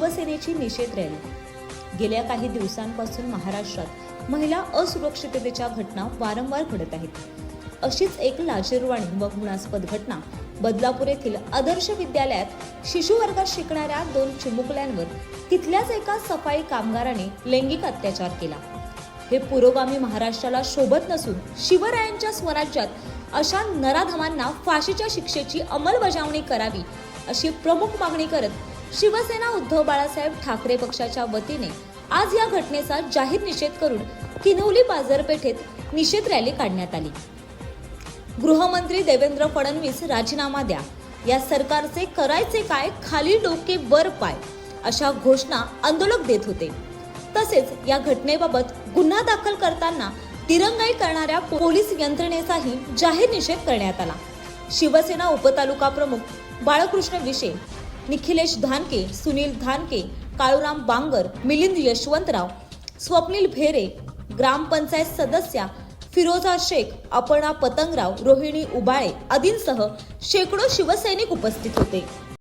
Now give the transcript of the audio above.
शिवसेनेची निषेध रॅली. गेल्या काही दिवसांपासून महाराष्ट्रात महिला असुरक्षिततेच्या घटना वारंवार घडत आहेत. अशीच एक लाजीरवाणी व घृणास्पद घटना बदलापूर येथील आदर्श विद्यालयात शिशु वर्गात शिकणाऱ्या दोन चिमुकल्यांवर तिथल्याच एका सफाई कामगाराने लैंगिक अत्याचार केला. हे पुरोगामी महाराष्ट्राला शोभत नसून शिवरायांच्या स्वराज्यात अशा नराधमांना फाशीच्या शिक्षेची अंमलबजावणी करावी अशी प्रमुख मागणी करत शिवसेना उद्धव बाळासाहेब ठाकरे पक्षाच्या वतीने आज या घटनेचा जाहीर निषेध करून किनवली बाजारपेठेत निषेध रॅली काढण्यात आली. गृहमंत्री देवेंद्र फडणवीस राजीनामा द्या. या सरकारचे करायचे काय खाली डोके वर पाय अशा घोषणा आंदोलक देत होते. तसेच या घटनेबाबत गुन्हा दाखल करताना दिरंगाई करणाऱ्या पोलीस यंत्रणेचाही जाहीर निषेध करण्यात आला. शिवसेना उपतालुका प्रमुख बाळकृष्ण विशे निखिलेश धानके सुनील धानके काळूराम बांगर मिलिंद यशवंतराव स्वप्नील भेरे ग्रामपंचायत सदस्या फिरोजा शेख अपर्णा पतंगराव रोहिणी उबाळे आदींसह शेकडो शिवसैनिक उपस्थित होते.